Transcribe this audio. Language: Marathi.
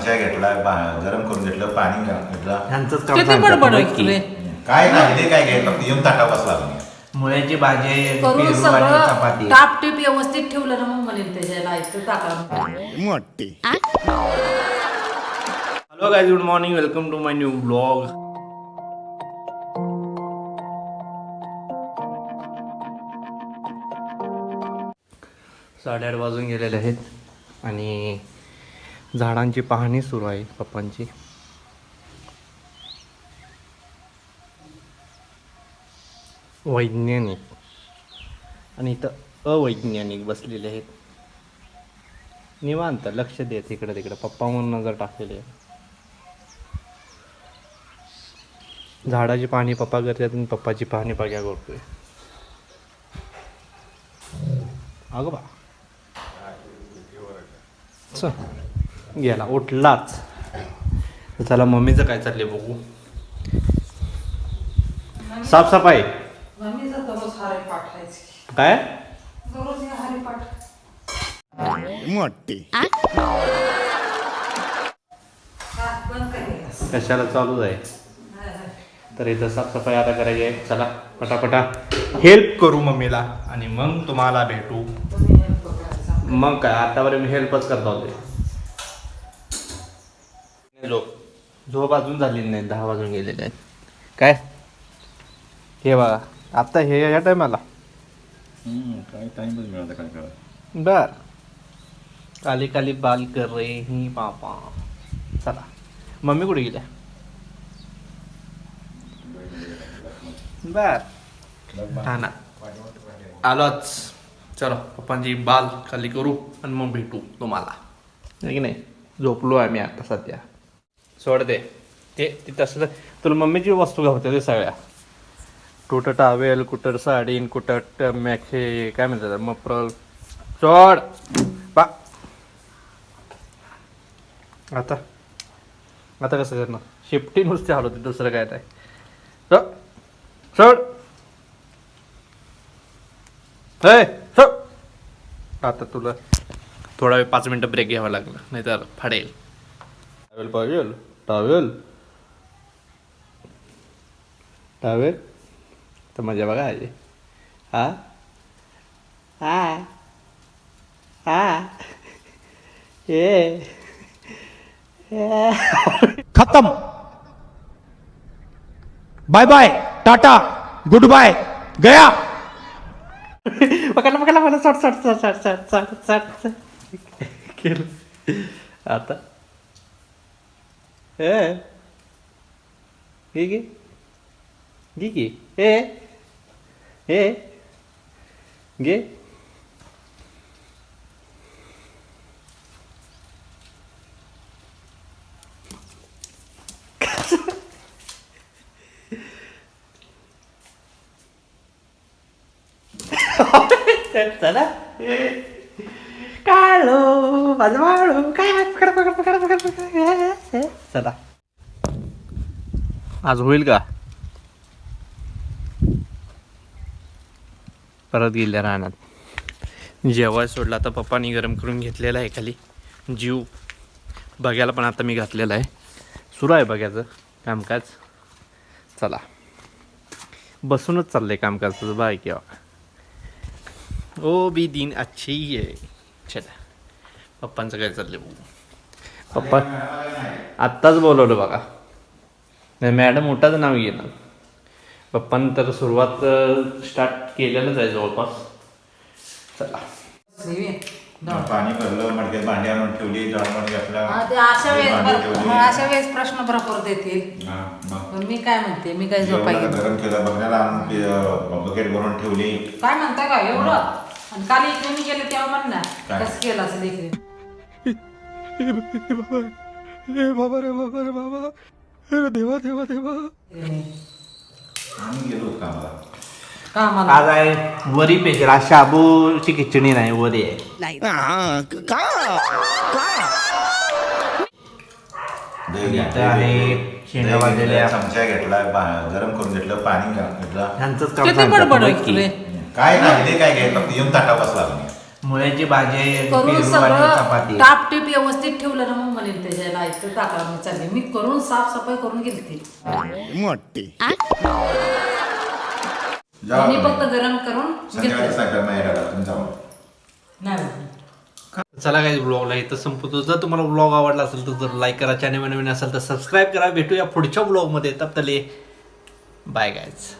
घेतला गरम करून घेतलं पाणी घेतलं. ह्यांचंच काम किती सांगतात. बडबड बघ आहे की. तुले. काय नाही ते काय घे फक्त येऊन ताटा बसला मुळ्याची भाजी करून पेरू आणि सगळं चपाती. टापटीप व्यवस्थित ठेवलं ना मग म्हणेल टाका मोठी. Hello guys good morning welcome to my new blog साडेआठ वाजून गेलेले आहेत आणि झाडांची पाहणी सुरू आहे पप्पांची. वैज्ञानिक. आणि इथं अवैज्ञानिक बसलेले आहेत. निवांत लक्ष देत इकडे तिकडे. पप्पा म्हणून नजर टाकलेली आहे. झाडाची पाहणी पप्पा करतात आणि पप्पाची पाहणी बघ्या करतोय अगं बा. चल, गेला उठलाच. तर चला मम्मीचं काय चाललंय बघू. साफसफाई. काय? कशाला चालूच आहे? तर इथं साफसफाई आता करायची आहे. चला पटापटा. हेल्प करू मम्मीला आणि मग तुम्हाला भेटू. मग काय? आतापर्यंत मी हेल्पच करता होते. झोप अजून झालेली नाही दहा वाजून गेलेले आहेत. काय? हे बघा आत्ता हे या टायमाला. काय टाइमच मिळाला काय कळत बर. काली काली बाल कर रे ही पापा चला. मम्मी कुठे गेल्या? बर. हा ना आलोच. चलो पप्पांची बाल खाली करू आणि मग भेटू तुम्हाला. की नाही? झोपलो आहे मी आता सध्या. सोड दे ते ते तसलं तुला मम्मीची वस्तू घावते ते सगळ्या. कुठं टावेल कुठं साडीन कुठं मॅखे काय म्हणतात मप्रल सोड. बा आता. आता कसं करणार? शेपटी नुसते हलवते दुसरं काय नाही सोड. हे सोड आता तुला थोडा वेळ पाच मिनटं ब्रेक घ्यावा लागला नाही तर फाडेल पाहिजे टॉवेल टॉवेल तर मजा बघा आजी हा हा हा ए खतम. Bye bye tata good bye गया. पकडला पकडला मला सट सट सट सट सट सट सट. केलं. आता? Eh. Gigi. Gigi. Eh. Eh. G. Kalau, pas malu, kan, perkara perkara perkara perkara. चला. आज होईल का? परत गेल्या रानात. जेवाय सोडला आता पप्पानी गरम करून घेतलेला आहे खाली. जीव. बघायला पण आता मी घातलेला आहे. सुरू आहे बघायचं कामकाज. चला. बसूनच चाललंय कामकाज तुझं. बाय किंवा ओ बी दिन अच्छी आहे. चला. पप्पांचं काय चाललंय बघू. पप्पा आत्ताच बोलवलं बघा. नाही मॅडम मोठाच नाव घेणार पप्पांनी तर सुरुवात स्टार्ट केलेलंच आहे जवळपास. चला. पाणी भरलं मडक्यात भांडी आणून ठेवली जळमट घेतला हा, ते अशा वेळेस भांडी बर- ठेवली. अशा वेळेस प्रश्न बरोबर देतील. हा, मग. पण मी काय म्हणते मी काय झोपाय जेवणाला गेलो गरम केलं बघण्याला आणून ते, अं, बकेट भरून ठेवली. काय म्हणता का एवढं? आणि काल इकडे मी गेले तेव्हा म्हण ना काय? कसं केलं असेल इकडे रे बाबा रे बाबा रे बाबा अरे देवा देवा देवा आम्ही गेलो कामाला. कामाला आज आहे वरी पेशल. आज शाबूची खिचडी नाही वरी आहे. हा, का? का? दही इथं घेतलं, आहे दही शेंगा घेतलं. चमचा गरम करून घेतलं पाणी घा- घेतलं. ह्यांचंच काम किती सांगतात बडबड बघ आहे की. तुले. काय नाही ते काय घे फक्त येऊन ताटा बसला मुळ्याची भाजी करून पेरू आणि सगळं चपाती. टापटीप व्यवस्थित ठेवलं ना मग मला त्याच्याला इथं टाकायला मी चालले. मी करून साफसफाई करून मोठी. जाऊ मी. फक्त गरम करून घेतलं. तुम्ही जाऊ नाही चला काही ब्लॉगला इथं संपतो जर तुम्हाला ब्लॉग आवडला असेल तर जर लाईक करा चॅनल नवीन असेल तर सबस्क्राईब करा. भेटूया पुढच्या ब्लॉगमध्ये तब तले बाय गायज